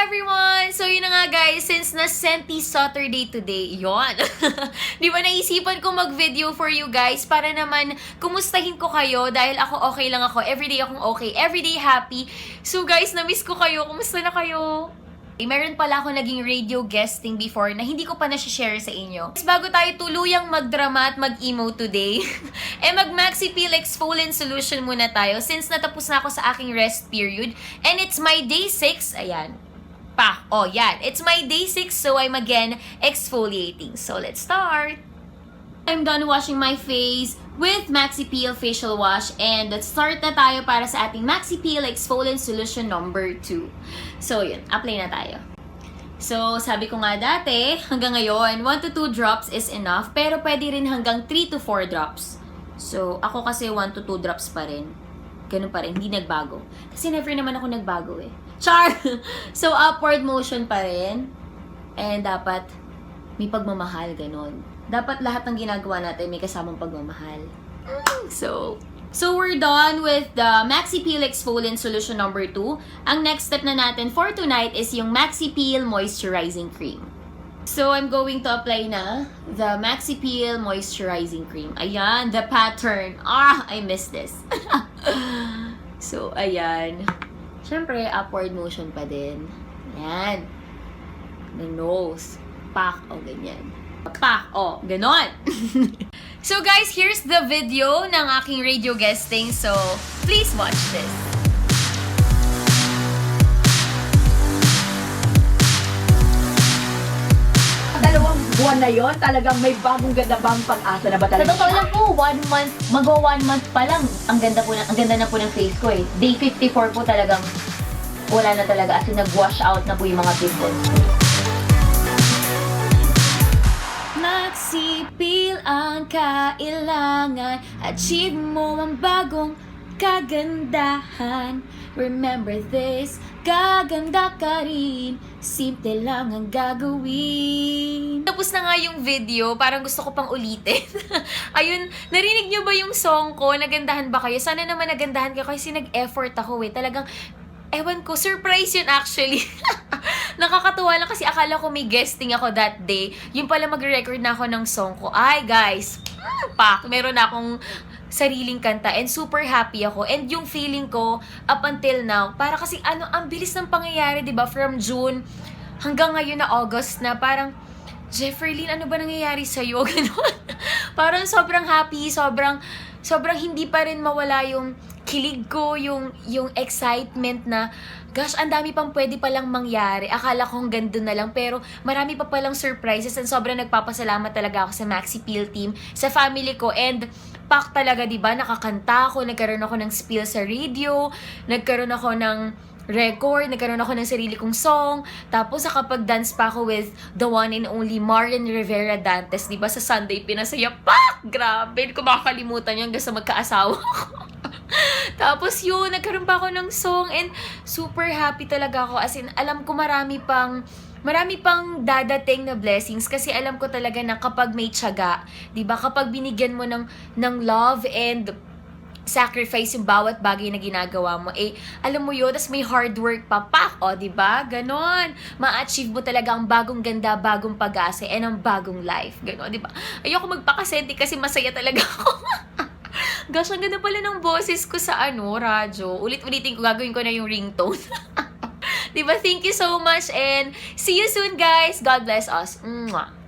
everyone! So yun na nga guys, since na Senti Saturday today, yon. Di ba naisipan ko mag-video for you guys para naman kumustahin ko kayo dahil ako okay lang ako. Everyday akong okay, everyday happy. So guys, na-miss ko kayo. Kumusta na kayo? Eh, meron pala ako naging radio guesting before na hindi ko pa na-share sa inyo. Guys, bago tayo tuluyang magdrama at mag-emo today, eh mag-Maxi Peel Exfoliant Solution muna tayo since natapos na ako sa aking rest period. And it's my day 6. Ayan. Pa. Oh, yan. It's my day 6 so I'm again exfoliating. So let's start. I'm done washing my face with Maxi Peel Facial Wash and let's start na tayo para sa ating Maxi Peel Exfoliant Solution number 2. So yun, apply na tayo. So, sabi ko nga dati, hanggang ngayon, 1 to 2 drops is enough, pero pwede rin hanggang 3 to 4 drops. So, ako kasi 1 to 2 drops pa rin. Ganun pa rin, hindi nagbago. Kasi never naman ako nagbago eh. Char! so, upward motion pa rin. And dapat may pagmamahal, ganun. Dapat lahat ng ginagawa natin may kasamang pagmamahal. So, so we're done with the Maxi Peel Exfoliant Solution number 2. Ang next step na natin for tonight is yung Maxi Peel Moisturizing Cream. So, I'm going to apply na the Maxi Peel Moisturizing Cream. Ayan, the pattern. Ah, I miss this. so, ayan. Siyempre, upward motion pa din. Ayan. The nose. Pak. O, ganyan. Pak. O, ganon. so, guys, here's the video ng aking radio guesting. So, please watch this. Buwan na yon talagang may bagong ganda bang pag-asa na ba Sa talaga? totoo lang po, one month, mag one month pa lang, ang ganda po na, ang ganda na po ng face ko eh. Day 54 po talagang wala na talaga as in nag-wash out na po yung mga pimples Peel ang kailangan Achieve mo ang bagong kagandahan Remember this, gaganda ka rin Simple lang ang gagawin Tapos na nga yung video, parang gusto ko pang ulitin Ayun, narinig nyo ba yung song ko? Nagandahan ba kayo? Sana naman nagandahan kayo kasi nag-effort ako eh Talagang Ewan ko, surprise yun actually. Nakakatuwa lang kasi akala ko may guesting ako that day. Yung pala mag-record na ako ng song ko. Ay, guys, pak, meron akong sariling kanta and super happy ako. And yung feeling ko up until now, para kasi ano, ang bilis ng pangyayari, 'di ba? From June hanggang ngayon na August na parang Jefferlyn, ano ba nangyayari sa iyo? Ganun. parang sobrang happy, sobrang sobrang hindi pa rin mawala yung kilig ko, yung yung excitement na gosh, ang dami pang pwede palang mangyari. Akala ko hanggang na lang, pero marami pa palang surprises and sobrang nagpapasalamat talaga ako sa Maxi Peel team, sa family ko, and pak talaga, di ba? Nakakanta ako, nagkaroon ako ng spiel sa radio, nagkaroon ako ng record, nagkaroon ako ng sarili kong song, tapos nakapag-dance pa ako with the one and only Marian Rivera Dantes, di ba? Sa Sunday, pinasaya, pak! Grabe, hindi ko makakalimutan yun hanggang sa magkaasawa ko. Tapos yun, nagkaroon pa ako ng song and super happy talaga ako. As in, alam ko marami pang marami pang dadating na blessings kasi alam ko talaga na kapag may tiyaga, 'di ba? Kapag binigyan mo ng ng love and sacrifice yung bawat bagay na ginagawa mo. Eh, alam mo yun, tas may hard work pa, pak, o, di ba? Ganon. Ma-achieve mo talaga ang bagong ganda, bagong pag-asa, and ang bagong life. Ganon, di ba? Ayoko magpakasenti kasi masaya talaga ako. Gosh, ang ganda pala ng boses ko sa ano, radyo. Ulit-ulitin ko, gagawin ko na yung ringtone. diba? Thank you so much and see you soon, guys. God bless us. Mwah.